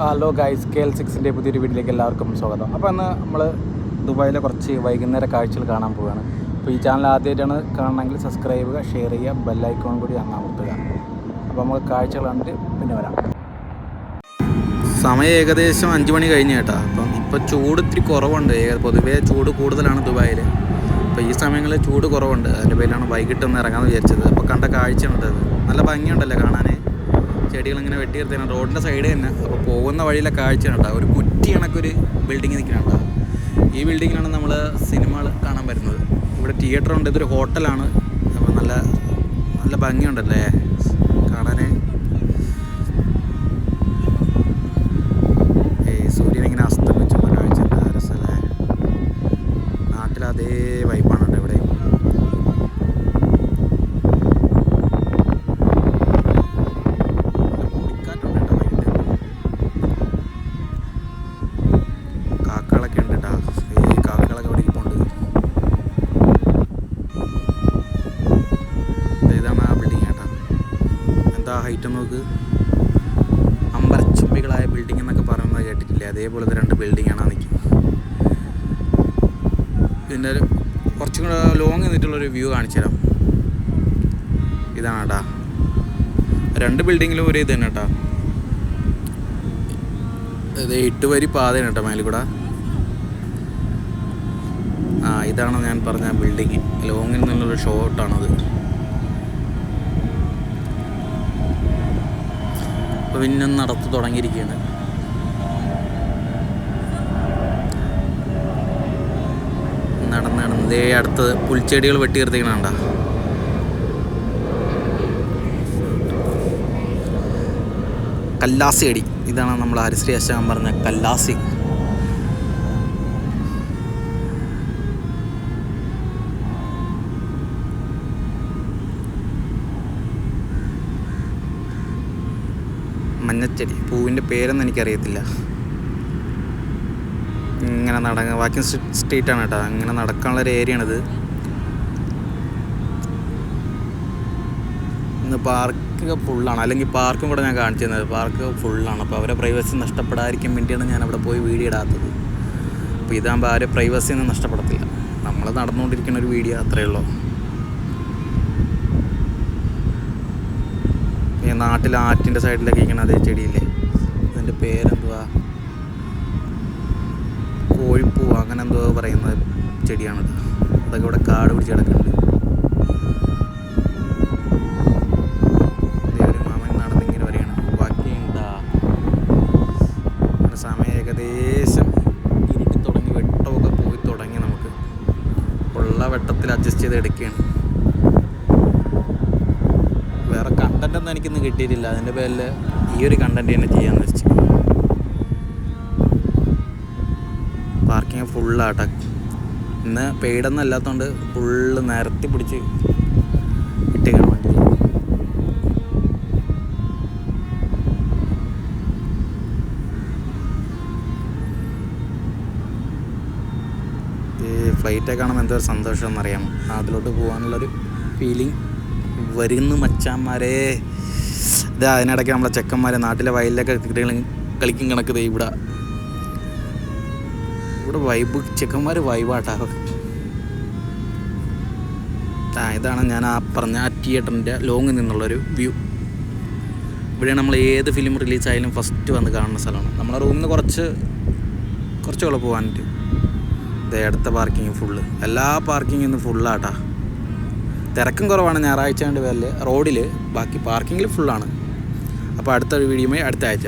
Hello guys K L സിക്സിന്റെ പുതിയൊരു വീട്ടിലേക്ക് എല്ലാവർക്കും സ്വാഗതം. അപ്പോൾ ഇന്ന് നമ്മൾ ദുബായിലെ കുറച്ച് വൈകുന്നേര കാഴ്ചകൾ കാണാൻ പോവുകയാണ്. അപ്പോൾ ഈ ചാനൽ ആദ്യമായിട്ടാണ് കാണണമെങ്കിൽ സബ്സ്ക്രൈബ് ചെയ്യുക ഷെയർ ചെയ്യുക ബെല്ലൈക്കോൺ കൂടി അങ്ങ് അമർത്തുക. അപ്പോൾ നമുക്ക് കാഴ്ചകൾ കണ്ടിട്ട് പിന്നെ വരാം. സമയം ഏകദേശം അഞ്ച് മണി കഴിഞ്ഞ് കേട്ടോ. അപ്പം ഇപ്പോൾ ചൂട് ഇത്തിരി കുറവുണ്ട്. പൊതുവേ ചൂട് കൂടുതലാണ് ദുബായിൽ. അപ്പോൾ ഈ സമയങ്ങളിൽ ചൂട് കുറവുണ്ട്. അതിന്റെ പേരിലാണ് വൈകിട്ട് ഒന്ന് ഇറങ്ങാമെന്ന് വിചാരിച്ചത്. അപ്പോൾ കണ്ട അത് നല്ല ഭംഗിയുണ്ടല്ലേ കാണാൻ? ചെടികളിങ്ങനെ വെട്ടി നിർത്തിയാണ് റോഡിന്റെ സൈഡ് തന്നെ. അപ്പോൾ പോകുന്ന വഴിയിലെ കാഴ്ചയാണ് കേട്ടോ. ഒരു കുറ്റി കണക്കൊരു ബിൽഡിങ് കേട്ടോ. ഈ ബിൽഡിങ്ങിലാണ് നമ്മൾ സിനിമകൾ കാണാൻ വരുന്നത്. ഇവിടെ തിയേറ്റർ ഉണ്ട്. ഇതൊരു ഹോട്ടലാണ് അപ്പോൾ നല്ല നല്ല ഭംഗിയുണ്ടല്ലേ? കാണാൻ എന്താ ഹൈറ്റ് നമുക്ക് അമ്പരച്ചുംബികളായ ബിൽഡിംഗ് എന്നൊക്കെ പറയുന്നത് കേട്ടിട്ടില്ലേ? അതേപോലത്തെ രണ്ട് ബിൽഡിംഗ് ആണ് പിന്നെ കുറച്ചും കൂടെ ലോങ് നിന്നിട്ടുള്ളൊരു വ്യൂ കാണിച്ചു തരാം. ഇതാണ് കേട്ടാ രണ്ട് ബിൽഡിങ്ങിലും ഒരു ഇത് തന്നെ കേട്ടോ ഇത് എട്ട് വരി പാതയാണ് കേട്ടോ മേലിൽ കൂടെ. ആ ഇതാണ് ഞാൻ പറഞ്ഞ ബിൽഡിങ് ലോങ്ങിൽ നിന്നുള്ളൊരു ഷോട്ടാണത് പിന്നെ നടത്തു തുടങ്ങിയിരിക്കുകയാണ്. നടന്ന് നടന്ന് ദേ അടുത്ത് പുൽച്ചെടികൾ വെട്ടി നിർത്തിക്കണണ്ട കല്ലാസി അടി. ഇതാണ് നമ്മൾ ആരിശ്രീ അശാൻ പറഞ്ഞ കല്ലാസി. മഞ്ഞച്ചെടി പൂവിന്റെ പേരൊന്നും എനിക്കറിയത്തില്ല. ഇങ്ങനെ നടങ്ങ വാക്കിംഗ് സ്ട്രീറ്റ് ആണ് കേട്ടോ. അങ്ങനെ നടക്കാനുള്ള ഒരു ഏരിയ ആണിത് ഇന്ന് പാർക്ക് ഫുള്ളാണ് അല്ലെങ്കിൽ പാർക്കും കൂടെ ഞാൻ കാണിച്ചു തന്നത് പാർക്ക് ഫുള്ളാണ് അപ്പോൾ അവരെ പ്രൈവസി നഷ്ടപ്പെടാതിരിക്കാൻ വേണ്ടിയാണ് ഞാൻ അവിടെ പോയി വീഡിയോ ഇടാത്തത്. അപ്പോൾ ഇതാകുമ്പോൾ ആരും പ്രൈവസി ഒന്നും നഷ്ടപ്പെടത്തില്ല. നമ്മൾ നടന്നുകൊണ്ടിരിക്കുന്ന ഒരു വീഡിയോ അത്രയേ ഉള്ളൂ. നാട്ടിൽ ആറ്റിന്റെ സൈഡിലൊക്കെ ഇങ്ങനെ അതേ ചെടിയില്ലേ? അതിന്റെ പേരെന്തുവാ? കോഴിപ്പൂ അങ്ങനെ എന്തോ പറയുന്ന ചെടിയാണത്. അതൊക്കെ ഇവിടെ കാട് പിടിച്ച് കിടക്കുന്നുണ്ട്. ഏകദേശം തുടങ്ങി പോയി തുടങ്ങി നമുക്ക്. ഉള്ള വെട്ടത്തിൽ അഡ്ജസ്റ്റ് ചെയ്ത് എടുക്കുകയാണ്. കണ്ടന്റ് എനിക്കൊന്നും കിട്ടിയിട്ടില്ല. അതിന്റെ പേരിൽ ഈ ഒരു കണ്ടന്റ് തന്നെ ചെയ്യാമെന്ന് വെച്ചു. പാർക്കിംഗ് ഫുള്ളാട്ട ഇന്ന് പെയ്ഡൊന്നും അല്ലാത്തതുകൊണ്ട് ഫുള്ള് നിരത്തി പിടിച്ച് ഇട്ടേക്കണം വണ്ടി. ഫ്ലൈറ്റൊക്കെ കാണുമ്പോൾ എന്തോ സന്തോഷം എന്നറിയാം അതിലോട്ട് പോകാനുള്ളൊരു ഫീലിംഗ് വരുന്നു മച്ചാന്മാരെ. ഇത് അതിനിടയ്ക്ക് നമ്മളെ ചെക്കന്മാരെ നാട്ടിലെ വയലിലൊക്കെ കളിക്കും കണക്ക് ഇവിടെ. ഇവിടെ വൈബ് ചെക്കന്മാർ വൈബാട്ടാ ആ ഇതാണ് ഞാൻ ആ പറഞ്ഞ ആ തിയേറ്ററിന്റെ ലോങ്ങിൽ നിന്നുള്ളൊരു വ്യൂ ഇവിടെയാണ് നമ്മൾ ഏത് ഫിലിം റിലീസായാലും ഫസ്റ്റ് വന്ന് കാണുന്ന സ്ഥലമാണ്. നമ്മളെ റൂമിൽ നിന്ന് കുറച്ച് കുറച്ചുകൂടെ പോകാനുണ്ട്. ഇതേ അടുത്ത പാർക്കിങ് ഫുള്ള് എല്ലാ പാർക്കിങ്ങും ഇന്ന് ഫുള്ളാട്ടാ തിരക്കും കുറവാണ് ഞായറാഴ്ച കണ്ട് വരൽ. റോഡിൽ ബാക്കി പാർക്കിങ്ങിൽ ഫുള്ളാണ് അപ്പോൾ അടുത്ത വീഡിയോയുമായി അടുത്ത ആഴ്ച.